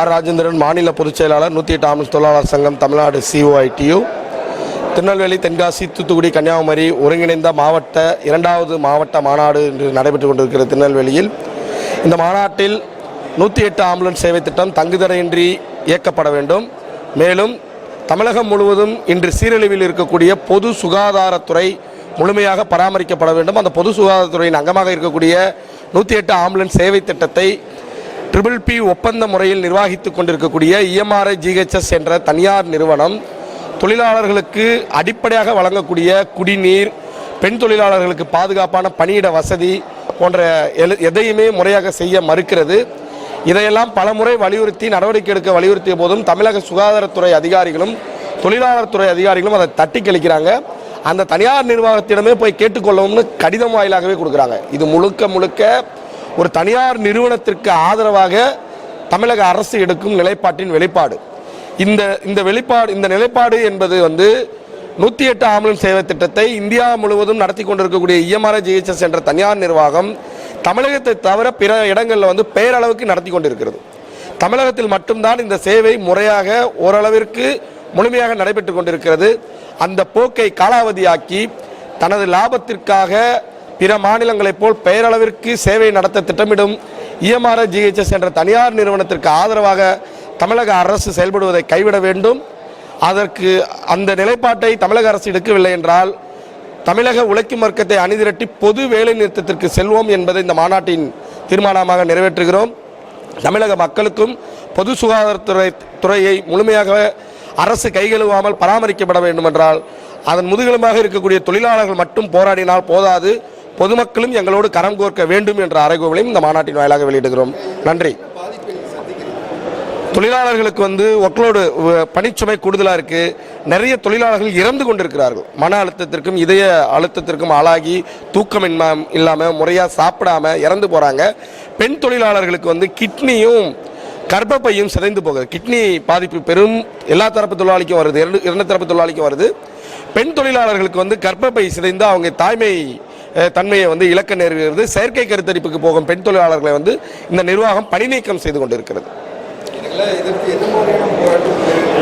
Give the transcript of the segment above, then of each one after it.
R. Rajendran மாநில பொதுச் செயலாளர் நூற்றி எட்டு ஆம்புலன்ஸ் தொழிலாளர் சங்கம் தமிழ்நாடு சிஓஐடியு திருநெல்வேலி தென்காசி தூத்துக்குடி கன்னியாகுமரி ஒருங்கிணைந்த மாவட்ட இரண்டாவது மாவட்ட மாநாடு இன்று நடைபெற்று கொண்டிருக்கிற திருநெல்வேலியில். இந்த மாநாட்டில் நூற்றி எட்டு ஆம்புலன்ஸ் சேவை திட்டம் தங்குதடையின்றி இயக்கப்பட வேண்டும். மேலும் தமிழகம் முழுவதும் இன்று சீரழிவில் இருக்கக்கூடிய பொது சுகாதாரத்துறை முழுமையாக பராமரிக்கப்பட வேண்டும். அந்த பொது சுகாதாரத்துறையின் அங்கமாக இருக்கக்கூடிய நூற்றி எட்டு ஆம்புலன்ஸ் சேவை திட்டத்தை ட்ரிபிள் பி ஒப்பந்த முறையில் நிர்வாகித்து கொண்டிருக்கக்கூடிய இஎம்ஆர்ஐ ஜிஹெச்எஸ் என்ற தனியார் நிறுவனம் தொழிலாளர்களுக்கு அடிப்படையாக வழங்கக்கூடிய குடிநீர் பெண் தொழிலாளர்களுக்கு பாதுகாப்பான பணியிட வசதி போன்ற எதையுமே முறையாக செய்ய மறுக்கிறது. இதையெல்லாம் பலமுறை வலியுறுத்தி நடவடிக்கை எடுக்க வலியுறுத்திய போதும் தமிழக சுகாதாரத்துறை அதிகாரிகளும் தொழிலாளர் துறை அதிகாரிகளும் அதை தட்டி கழிக்கிறாங்க அந்த தனியார் நிர்வாகத்திடமே போய் கேட்டுக்கொள்ளவும்னு கடிதம் வாயிலாகவே கொடுக்குறாங்க. இது முழுக்க முழுக்க ஒரு தனியார் நிறுவனத்திற்கு ஆதரவாக தமிழக அரசு எடுக்கும் நிலைப்பாட்டின் வெளிப்பாடு. இந்த இந்த வெளிப்பாடு இந்த நிலைப்பாடு என்பது வந்து நூற்றி எட்டு ஆம்புலன்ஸ் சேவை திட்டத்தை இந்தியா முழுவதும் நடத்தி கொண்டிருக்கக்கூடிய இஎம்ஆர்ஐ ஜிஹெச்எஸ் என்ற தனியார் நிர்வாகம் தமிழகத்தை தவிர பிற இடங்களில் வந்து பெயரளவுக்கு நடத்தி கொண்டிருக்கிறது. தமிழகத்தில் மட்டும்தான் இந்த சேவை முறையாக ஓரளவிற்கு முழுமையாக நடைபெற்று கொண்டிருக்கிறது. அந்த போக்கை காலாவதியாக்கி தனது லாபத்திற்காக பிற மாநிலங்களைப் போல் பெயரளவிற்கு சேவை நடத்த திட்டமிடும் இஎம்ஆர்ஐ ஜிஹெச்எஸ் என்ற தனியார் நிறுவனத்திற்கு ஆதரவாக தமிழக அரசு செயல்படுவதை கைவிட வேண்டும். அதற்கு அந்த நிலைப்பாட்டை தமிழக அரசு எடுக்கவில்லை என்றால் தமிழக உழைக்கும் வர்க்கத்தை அணிதிரட்டி பொது வேலை நிறுத்தத்திற்கு செல்வோம் என்பதை இந்த மாநாட்டின் தீர்மானமாக நிறைவேற்றுகிறோம். தமிழக மக்களுக்கும் பொது சுகாதாரத்துறை துறையை முழுமையாக அரசு கைகழுவாமல் பராமரிக்கப்பட வேண்டுமென்றால் அதன் முதுகெலும்பாக இருக்கக்கூடிய தொழிலாளர்கள் மட்டும் போராடினால் போதாது. பொதுமக்களும் எங்களோடு கரம் கோர்க்க வேண்டும் என்ற அறைகோவலையும் இந்த மாநாட்டின் வாயிலாக வெளியிடுகிறோம். நன்றி. தொழிலாளர்களுக்கு வந்து ஒர்க்லோடு பணிச்சுமை கூடுதலாக இருக்குது நிறைய தொழிலாளர்கள் இறந்து கொண்டிருக்கிறார்கள். மன அழுத்தத்திற்கும் இதய அழுத்தத்திற்கும் ஆளாகி தூக்கம் இல்லாமல் முறையாக சாப்பிடாம இறந்து போகிறாங்க பெண் தொழிலாளர்களுக்கு வந்து கிட்னியும் கர்ப்பப்பையும் சிதைந்து போகுது. கிட்னி பாதிப்பு பெரும் எல்லா தரப்பு தொழிலாளிக்கும் வருது. இரண்டு இரண்டு தரப்பு தொழிலாளிக்கும் வருது. பெண் தொழிலாளர்களுக்கு வந்து கர்ப்பப்பை சிதைந்து அவங்க தாய்மை தன்மையை வந்து இலக்க நேருகிறது செயற்கை கருத்தரிப்புக்கு போகும் பெண் தொழிலாளர்களை வந்து இந்த நிர்வாகம் பணிநீக்கம் செய்து கொண்டிருக்கிறது.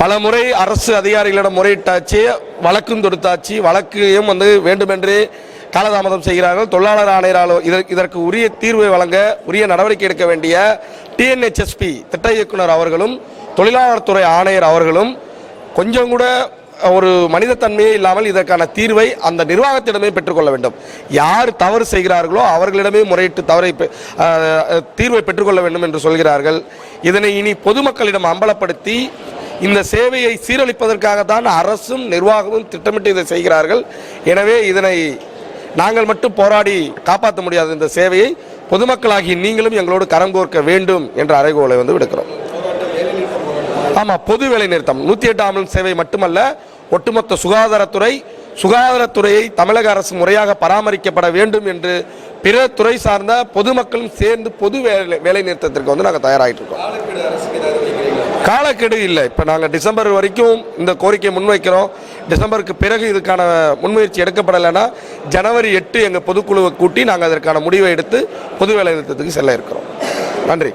பல முறை அரசு அதிகாரிகளிடம் முறையிட்டாச்சு வழக்கும் தொடுத்தாச்சு வழக்கையும் வந்து வேண்டுமென்றே காலதாமதம் செய்கிறார்கள். தொழிலாளர் ஆணையரால் இதற்கு இதற்கு உரிய தீர்வை வழங்க உரிய நடவடிக்கை எடுக்க வேண்டிய டிஎன்ஹெச்எஸ்பி திட்ட இயக்குனர் அவர்களும் தொழிலாளர் துறை ஆணையர் அவர்களும் கொஞ்சம் கூட ஒரு மனிதத்தன்மையே இல்லாமல் இதற்கான தீர்வை அந்த நிர்வாகத்திடமே பெற்றுக்கொள்ள வேண்டும். யார் தவறு செய்கிறார்களோ அவர்களிடமே முறையிட்டு தவறை தீர்வை பெற்றுக்கொள்ள வேண்டும் என்று சொல்கிறார்கள். இதனை இனி பொதுமக்களிடம் அம்பலப்படுத்தி இந்த சேவையை சீரழிப்பதற்காகத்தான் அரசும் நிர்வாகமும் திட்டமிட்டு இதை செய்கிறார்கள். எனவே இதனை நாங்கள் மட்டும் போராடி காப்பாற்ற முடியாத இந்த சேவையை. பொதுமக்களாகி நீங்களும் எங்களோடு கரம் கோர்க்க வேண்டும் என்ற அறைகோலை வந்து விடுக்கிறோம். ஆமாம் பொது வேலை நிறுத்தம். நூற்றி எட்டாம் சேவை மட்டுமல்ல ஒட்டுமொத்த சுகாதாரத்துறை சுகாதாரத்துறையை தமிழக அரசு முறையாக பராமரிக்கப்பட வேண்டும் என்று பிற துறை சார்ந்த பொதுமக்களும் சேர்ந்து பொது வேலை வேலை நிறுத்தத்திற்கு வந்து நாங்கள் தயாராகிட்டு இருக்கோம். காலக்கெடு இல்லை. இப்போ நாங்கள் டிசம்பர் வரைக்கும் இந்த கோரிக்கையை முன்வைக்கிறோம். டிசம்பருக்கு பிறகு இதுக்கான முன்முயற்சி எடுக்கப்படலைன்னா ஜனவரி எட்டு எங்கள் பொதுக்குழுவை கூட்டி நாங்கள் அதற்கான முடிவை எடுத்து பொது வேலை நிறுத்தத்துக்கு செல்ல இருக்கிறோம். நன்றி.